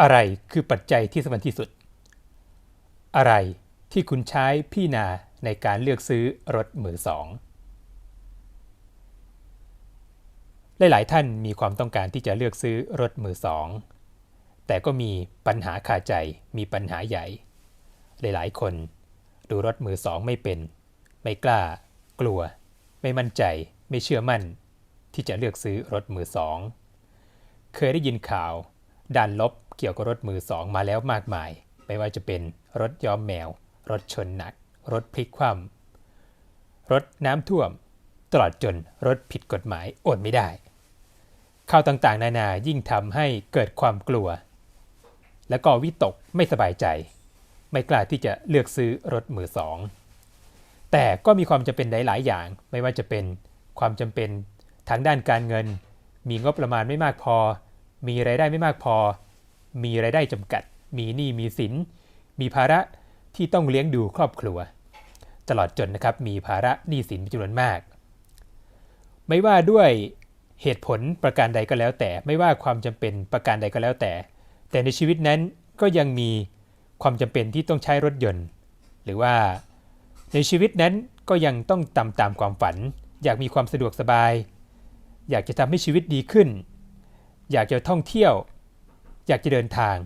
อะไรคือปัจจัยที่สำคัญที่สุด อะไรที่คุณใช้พี่นาในการเลือกซื้อรถมือสองหลาย ๆ ท่านมีความต้องการที่จะเลือกซื้อรถมือสอง แต่ก็มีปัญหาคาใจมีปัญหาใหญ่ หลาย ๆ คนดูรถมือสองไม่เป็น ไม่กล้า กลัว ไม่มั่นใจ ไม่เชื่อมั่น ที่จะเลือกซื้อรถมือสอง เคยได้ยินข่าว ด้านลบ เกี่ยวกับรถมือสองมาแล้วมากมาย ไม่ว่าจะเป็นรถย้อมแมว รถชนหนัก รถพลิกคว่ำรถน้ำท่วม ตลอดจนรถผิดกฎหมายอนไม่ได้ข่าวต่างๆ นานายิ่งทำให้เกิดความกลัว และก็วิตกไม่สบายใจ ไม่กล้าที่จะเลือกซื้อรถมือสอง แต่ก็มีความจำเป็นหลาย ๆ อย่าง ไม่ว่าจะเป็นความจำเป็นทางด้านการเงิน มีงบประมาณไม่มากพอ มีไรายได้ไม่มากพอ มีรายได้จำกัด มีหนี้มีสิน มีภาระที่ต้องเลี้ยงดูครอบครัว ตลอดจนนะครับมีภาระหนี้สินจำนวนมาก ไม่ว่าด้วยเหตุผลประการใดก็แล้วแต่ ไม่ว่าความจำเป็นประการใดก็แล้วแต่ แต่ในชีวิตนั้นก็ยังมีความจำเป็นที่ต้องใช้รถยนต์ หรือว่าในชีวิตนั้นก็ยังต้องตามตามความฝัน อยากมีความสะดวกสบาย อยากจะทำให้ชีวิตดีขึ้น อยากจะท่องเที่ยว อยากจะเดินทาง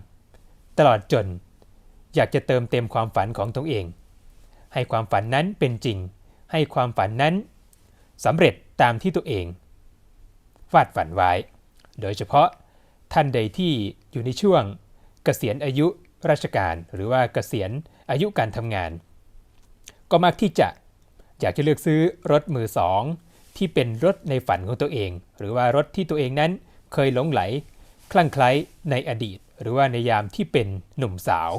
ตลอดจน อยากจะเติมเต็มความฝันของตนเอง ให้ความฝันนั้นเป็นจริง ให้ความฝันนั้นสำเร็จตามที่ตัวเองวาดฝันไว้ โดยเฉพาะท่านใดที่อยู่ในช่วงเกษียณอายุราชการ หรือว่าเกษียณอายุการทำงาน ก็มักที่จะอยากจะเลือกซื้อรถมือสองที่เป็นรถในฝันของตัวเอง หรือว่ารถที่ตัวเองนั้นเคยหลงไหล คลั่งไคล้ในอดีต หรือว่าในยามที่เป็นหนุ่มสาว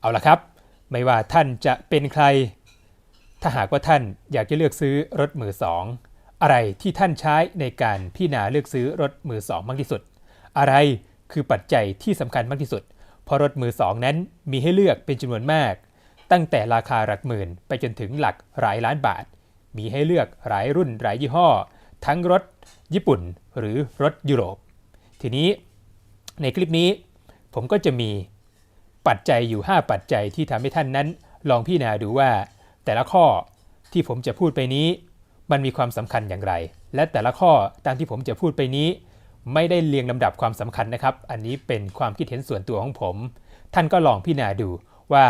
เอาละครับ ไม่ว่าท่านจะเป็นใคร ถ้าหากว่าท่านอยากจะเลือกซื้อรถมือสองอะไรที่ท่านใช้ในการพิจารณาเลือกซื้อรถมือสองมากที่สุด อะไรคือปัจจัยที่สำคัญมากที่สุด เพราะรถมือสองนั้นมีให้เลือกเป็นจำนวนมาก ตั้งแต่ราคาหลักหมื่น ไปจนถึงหลักหลายล้านบาท มีให้เลือกหลายรุ่นหลายยี่ห้อ ทั้งรถญี่ปุ่นหรือรถยุโรป ทีนี้ในคลิปนี้ผมก็จะมีปัจจัยอยู่ 5 ปัจจัยที่ทำให้ท่านนั้น ลองพิจารณาดูว่า แต่ละข้อที่ผมจะพูดไปนี้ มันมีความสำคัญอย่างไร และแต่ละข้อตามที่ผมจะพูดไปนี้ ไม่ได้เรียงลำดับความสำคัญนะครับ อันนี้เป็นความคิดเห็นส่วนตัวของผม ท่านก็ลองพิจารณาดูว่า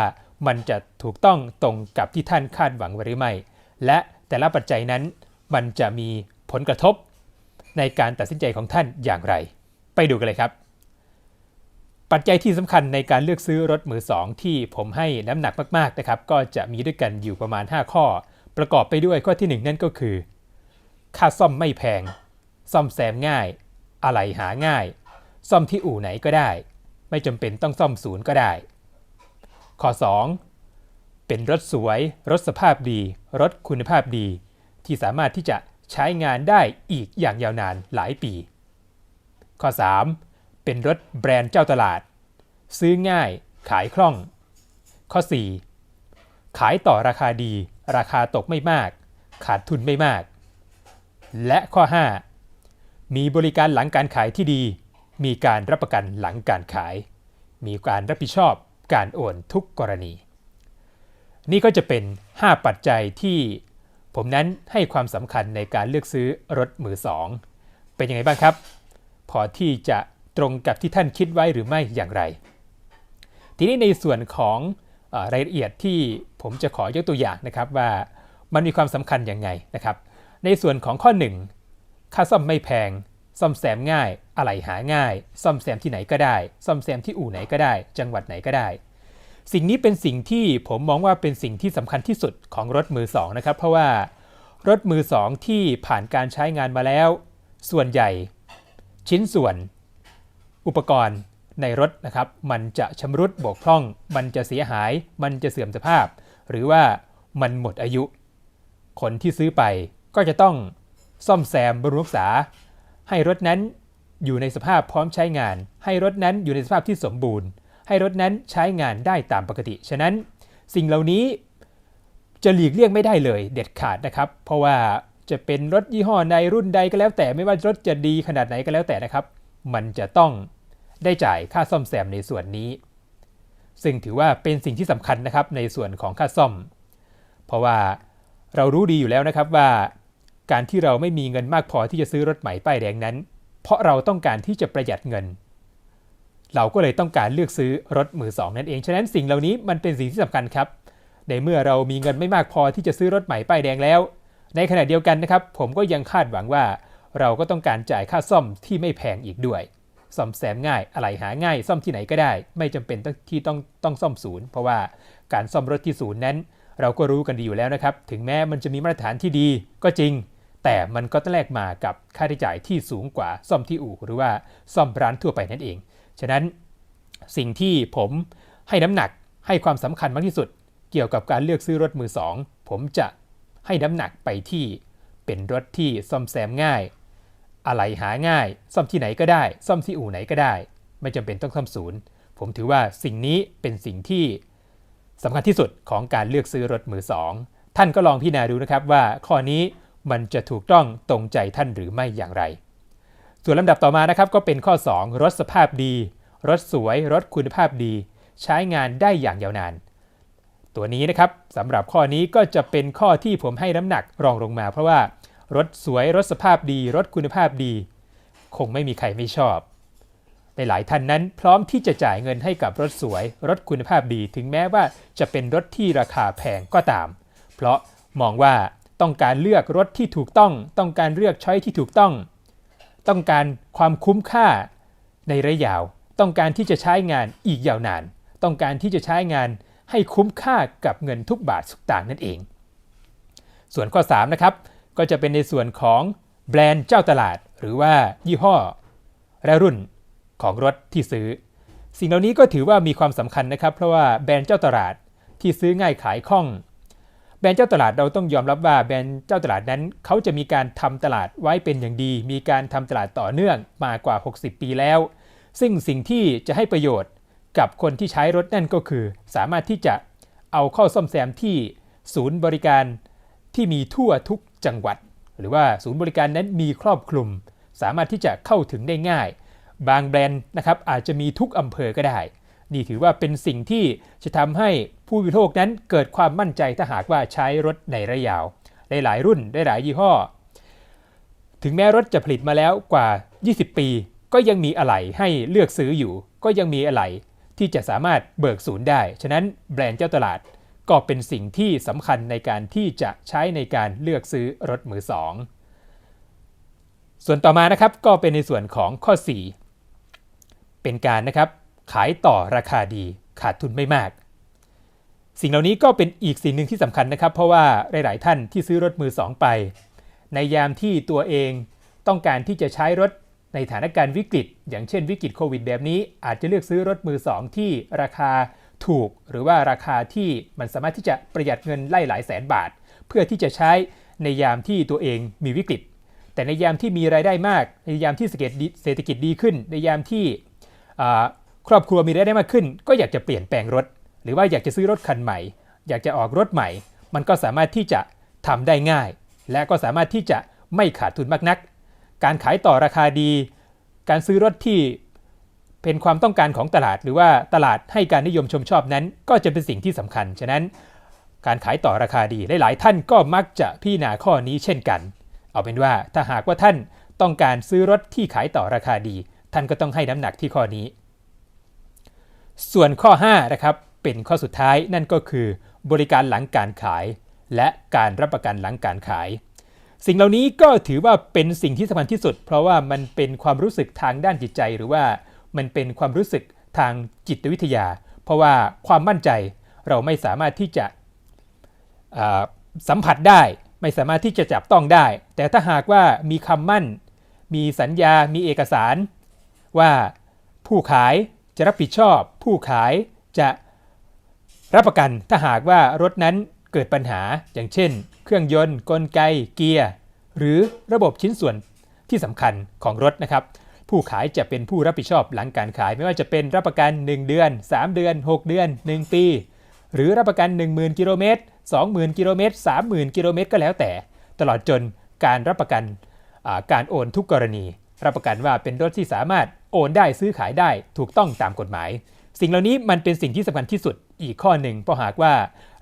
มันจะถูกต้องตรงกับที่ท่านคาดหวังหรือไม่ และแต่ละปัจจัยนั้นมันจะมีผลกระทบในการตัดสินใจของท่านอย่างไร ไปดูกันเลยครับ ปัจจัยที่สำคัญในการเลือกซื้อรถมือสองที่ผมให้น้ำหนักมากๆนะครับ ก็จะมีด้วยกันอยู่ประมาณ 5 ข้อ ประกอบไปด้วยข้อที่ 1 นั่นก็คือ ค่าซ่อมไม่แพง ซ่อมแซมง่าย อะไหล่หาง่าย ซ่อมที่อู่ไหนก็ได้ ไม่จำเป็นต้องซ่อมศูนย์ก็ได้ ข้อ 2 เป็นรถสวย รถสภาพดี รถคุณภาพดี ที่สามารถที่จะใช้งานได้อีกอย่างยาวนานหลายปี ข้อ 3 เป็นรถแบรนด์เจ้าตลาด ซื้อง่ายขายคล่อง ข้อ 4 ขายต่อราคาดี ราคาตกไม่มาก ขาดทุนไม่มาก และข้อ 5 มีบริการหลังการขายที่ดี มีการรับประกันหลังการขาย มีการรับผิดชอบการโอนทุกกรณี นี่ก็จะเป็น 5 ปัจจัยที่ผมนั้นให้ความสำคัญในการเลือกซื้อรถมือสอง เป็นยังไงบ้างครับ อที่จะตรงกับที่ท่านคิดไว้หรือไม่อย่างไร ทีนี้ในส่วนของอรายละเอียดที่ผมจะขอยกตัวอย่างนะครับว่ามันมีความสำคัญยังไงนะครับ ในส่วนของข้อ 1 ค่าซ่อมไม่แพง ซ่อมแซมง่าย อะไหล่หาง่าย ซ่อมแซมที่ไหนก็ได้ ซ่อมแซมที่อู่ไหนก็ได้ จังหวัดไหนก็ได้ สิ่งนี้เป็นสิ่งที่ผมมองว่าเป็นสิ่งที่สำคัญที่สุดของรถมือสองนะครับ เพราะว่ารถมือสองที่ผ่านการใช้งานมาแล้ว ส่วนใหญ่ ชิ้นส่วนอุปกรณ์ในรถนะครับ มันจะชำรุดบกพร่อง มันจะเสียหาย มันจะเสื่อมสภาพ หรือว่ามันหมดอายุ คนที่ซื้อไปก็จะต้องซ่อมแซมบำรุงรักษา ให้รถนั้นอยู่ในสภาพพร้อมใช้งาน ให้รถนั้นอยู่ในสภาพที่สมบูรณ์ ให้รถนั้นใช้งานได้ตามปกติ ฉะนั้นสิ่งเหล่านี้จะหลีกเลี่ยงไม่ได้เลยเด็ดขาดนะครับ เพราะว่า จะเป็นรถยี่ห้อใดรุ่นใดก็แล้วแต่ไม่ว่ารถจะดีขนาดไหนก็แล้วแต่นะครับ มันจะต้องได้จ่ายค่าซ่อมแซมในส่วนนี้ ซึ่งถือว่าเป็นสิ่งที่สำคัญนะครับในส่วนของค่าซ่อม เพราะว่าเรารู้ดีอยู่แล้วนะครับว่า การที่เราไม่มีเงินมากพอที่จะซื้อรถใหม่ป้ายแดงนั้น เพราะเราต้องการที่จะประหยัดเงิน เราก็เลยต้องการเลือกซื้อรถมือสองนั่นเองฉะนั้นสิ่งเหล่านี้มันเป็นสิ่งที่สำคัญครับในเมื่อเรามีเงินไม่มากพอที่จะซื้อรถใหม่ป้ายแดงแล้ว ในขณะเดียวกันนะครับ ผมก็ยังคาดหวังว่า เราก็ต้องการจ่ายค่าซ่อมที่ไม่แพงอีกด้วย ซ่อมแซมง่ายอะไรหาง่าย ซ่อมที่ไหนก็ได้ ไม่จำเป็นต้องที่ต้องต้องซ่อมศูนย์ เพราะว่าการซ่อมรถที่ศูนย์นั้น เราก็รู้กันดีอยู่แล้วนะครับ ถึงแม้มันจะมีมาตรฐานที่ดีก็จริง แต่มันก็ต้องแลกมากับค่าใช้จ่ายที่สูงกว่าซ่อมที่อู่หรือว่าซ่อมร้านทั่วไปนั่นเอง ฉะนั้นสิ่งที่ผมให้น้ำหนักให้ความสำคัญมากที่สุด เกี่ยวกับการเลือกซื้อรถมือสองผมจะ ให้น้ำหนักไปที่เป็นรถที่ซ่อมแซมง่าย อะไรหาง่าย ซ่อมที่ไหนก็ได้ ซ่อมที่อู่ไหนก็ได้ ไม่จำเป็นต้องซ่อมศูนย์ ผมถือว่าสิ่งนี้เป็นสิ่งที่สำคัญที่สุดของการเลือกซื้อรถมือสองท่านก็ลองพิจารณาดูนะครับว่าข้อนี้มันจะถูกต้องตรงใจท่านหรือไม่อย่างไร ส่วนลำดับต่อมานะครับก็เป็นข้อ 2 รถสภาพดี รถสวย รถคุณภาพดี ใช้งานได้อย่างยาวนาน ตัวนี้นะครับสำหรับข้อนี้ก็จะเป็นข้อที่ผมให้น้ำหนักรองลงมา เพราะว่ารถสวยรถสภาพดี รถคุณภาพดี คงไม่มีใครไม่ชอบในหลายท่านนั้นพร้อมที่จะจ่ายเงินให้กับรถสวย รถคุณภาพดี ถึงแม้ว่าจะเป็นรถที่ราคาแพงก็ตาม เพราะมองว่าต้องการเลือกรถที่ถูกต้อง ต้องการเลือกช้อยที่ถูกต้อง ต้องการความคุ้มค่าในระยะยาว ต้องการที่จะใช้งานอีกยาวนาน ต้องการที่จะใช้งาน ให้คุ้มค่ากับเงินทุกบาททุกต่างนั่นเอง ส่วนข้อ3นะครับก็จะเป็นในส่วนของแบรนด์เจ้าตลาด หรือว่ายี่ห้อ และรุ่นของรถที่ซื้อ สิ่งเหล่านี้ก็ถือว่ามีความสำคัญนะครับ เพราะว่าแบรนด์เจ้าตลาดที่ซื้อง่ายขายคล่อง แบรนด์เจ้าตลาดเราต้องยอมรับว่าแบรนด์เจ้าตลาดนั้น เขาจะมีการทำตลาดไว้เป็นอย่างดี มีการทำตลาดต่อเนื่องมากว่า 60 ปีแล้ว ซึ่งสิ่งที่จะให้ประโยชน์ กับคนที่ใช้รถนั่นก็คือ สามารถที่จะเอาเข้าซ่อมแซมที่ศูนย์บริการที่มีทั่วทุกจังหวัด หรือว่าศูนย์บริการนั้นมีครอบคลุม สามารถที่จะเข้าถึงได้ง่าย บางแบรนด์นะครับอาจจะมีทุกอำเภอก็ได้ นี่ถือว่าเป็นสิ่งที่จะทำให้ผู้บริโภคนั้นเกิดความมั่นใจถ้าหากว่าใช้รถในระยะยาวได้หลายรุ่นได้หลายยี่ห้อ ถึงแม้รถจะผลิตมาแล้วกว่า 20 ปี ก็ยังมีอะไหล่ให้เลือกซื้ออยู่ ก็ยังมีอะไหล่ ที่จะสามารถเบิกศูนย์ได้ ฉะนั้นแบรนด์เจ้าตลาดก็เป็นสิ่งที่สำคัญในการที่จะใช้ในการเลือกซื้อรถมือสองส่วนต่อมานะครับก็เป็นในส่วนของข้อ 4 เป็นการนะครับขายต่อราคาดีขาดทุนไม่มาก สิ่งเหล่านี้ก็เป็นอีกสิ่งหนึ่งที่สำคัญนะครับ เพราะว่าหลาย ๆ ท่านที่ซื้อรถมือสองไป ในยามที่ตัวเองต้องการที่จะใช้รถ ในสถานการณ์วิกฤต อย่างเช่นวิกฤตโควิดแบบนี้ อาจจะเลือกซื้อรถมือสองที่ราคาถูก หรือว่าราคาที่มันสามารถที่จะประหยัดเงินไล่หลายแสนบาท เพื่อที่จะใช้ในยามที่ตัวเองมีวิกฤต แต่ในยามที่มีรายได้มาก ในยามที่เศรษฐกิจดีขึ้น ในยามที่ครอบครัวมีรายได้มากขึ้น ก็อยากจะเปลี่ยนแปลงรถ หรือว่าอยากจะซื้อรถคันใหม่ อยากจะออกรถใหม่ มันก็สามารถที่จะทำได้ง่าย และก็สามารถที่จะไม่ขาดทุนมากนัก การขายต่อราคาดี การซื้อรถที่เป็นความต้องการของตลาด หรือว่าตลาดให้การนิยมชมชอบนั้น ก็จะเป็นสิ่งที่สำคัญ ฉะนั้น การขายต่อราคาดีหลายๆ ท่านก็มักจะพิจารณาข้อนี้เช่นกัน เอาเป็นว่าถ้าหากว่าท่านต้องการซื้อรถที่ขายต่อราคาดี ท่านก็ต้องให้น้ำหนักที่ข้อนี้ ส่วนข้อ5นะครับเป็นข้อสุดท้ายนั่นก็คือ บริการหลังการขาย และการรับประกันหลังการขาย สิ่งเหล่านี้ก็ถือว่าเป็นสิ่งที่สำคัญที่สุด เพราะว่ามันเป็นความรู้สึกทางด้านจิตใจ หรือว่ามันเป็นความรู้สึกทางจิตวิทยา เพราะว่าความมั่นใจเราไม่สามารถที่จะสัมผัสได้ ไม่สามารถที่จะจับต้องได้ แต่ถ้าหากว่ามีคำมั่น มีสัญญา มีเอกสาร ว่าผู้ขายจะรับผิดชอบ ผู้ขายจะรับประกันถ้าหากว่ารถนั้นเกิดปัญหาอย่างเช่น เครื่องยนต์กลไกเกียร์ หรือระบบชิ้นส่วนที่สำคัญของรถนะครับ ผู้ขายจะเป็นผู้รับผิดชอบหลังการขาย ไม่ว่าจะเป็นรับประกัน 1 เดือน 3 เดือน 6 เดือน 1 ปี หรือรับประกัน 10,000กิโลเมตร20,000กิโลเมตร30,000กิโลเมตรก็แล้วแต่ ตลอดจนการรับประกันการโอนทุกกรณี รับประกันว่าเป็นรถที่สามารถโอนได้ซื้อขายได้ถูกต้องตามกฎหมาย สิ่งเหล่านี้มันเป็นสิ่งที่สำคัญที่สุดอีกข้อหนึ่งเพราะหากว่า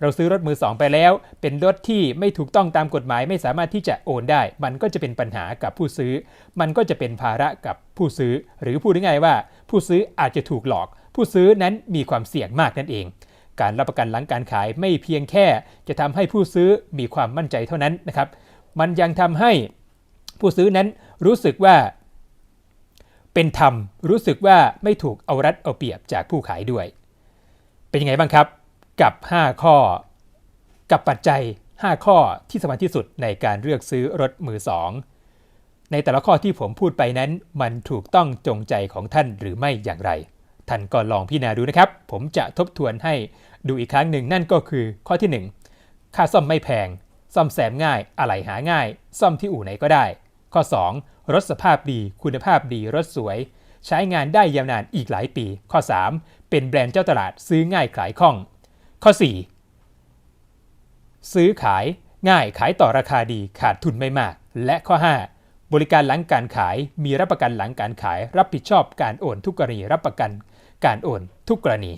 เราซื้อรถมือสองไปแล้ว เป็นรถที่ไม่ถูกต้องตามกฎหมายไม่สามารถที่จะโอนได้ มันก็จะเป็นปัญหากับผู้ซื้อ มันก็จะเป็นภาระกับผู้ซื้อ หรือพูดง่ายๆว่า ผู้ซื้ออาจจะถูกหลอก ผู้ซื้อนั้นมีความเสี่ยงมากนั่นเอง การรับประกันหลังการขายไม่เพียงแค่ จะทำให้ผู้ซื้อมีความมั่นใจเท่านั้นนะครับ มันยังทำให้ผู้ซื้อนั้นรู้สึกว่าเป็นธรรมรู้สึกว่าไม่ถูกเอารัดเอาเปรียบจากผู้ขายด้วย เป็นยังไงบ้างครับ กับ 5 ข้อ กับปัจจัย 5 ข้อที่สำคัญที่สุดในการเลือกซื้อรถมือสองในแต่ละข้อที่ผมพูดไปนั้น มันถูกต้องจงใจของท่านหรือไม่อย่างไร ท่านก็ลองพิจารณาดูนะครับ ผมจะทบทวนให้ดูอีกครั้งหนึ่งนั่นก็คือข้อที่ 1 ค่าซ่อมไม่แพง ซ่อมแซมง่าย อะไหล่หาง่าย ซ่อมที่อู่ไหนก็ได้ ข้อ 2 รถสภาพดี คุณภาพดี รถสวย ใช้งานได้ยาวนานอีกหลายปี ข้อ 3 เป็นแบรนด์เจ้าตลาดซื้อง่ายขายคล่อง ข้อ 4 ซื้อขายง่ายขายต่อราคาดีขาดทุนไม่มาก และข้อ 5 บริการหลังการขายมีรับประกันหลังการขาย รับผิดชอบการโอนทุกกรณีรับประกันการโอนทุกกรณี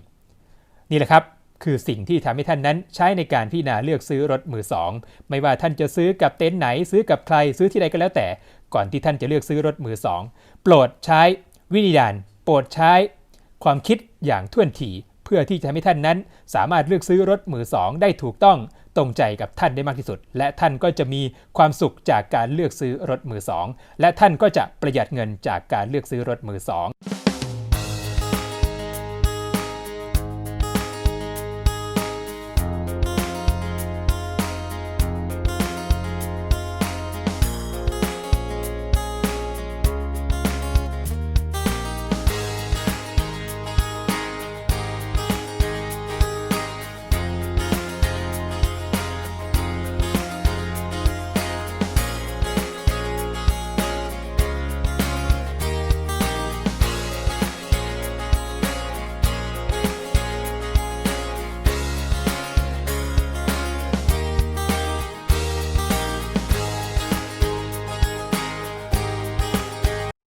นี่แหละครับคือสิ่งที่ทำให้ท่านนั้นใช้ในการพิจารณาเลือกซื้อรถมือสองไม่ว่าท่านจะซื้อกับเต็นท์ไหน ซื้อกับใครซื้อที่ใดก็แล้วแต่ ก่อนที่ท่านจะเลือกซื้อรถมือสองโปรดใช้วิธีการโปรดใช้ความคิดอย่างท่วนที เพื่อที่จะให้ท่านนั้น สามารถเลือกซื้อรถมือสองได้ถูกต้องตรงใจกับท่านได้มากที่สุด และท่านก็จะมีความสุขจากการเลือกซื้อรถมือสองและท่านก็จะประหยัดเงินจากการเลือกซื้อรถมือสอง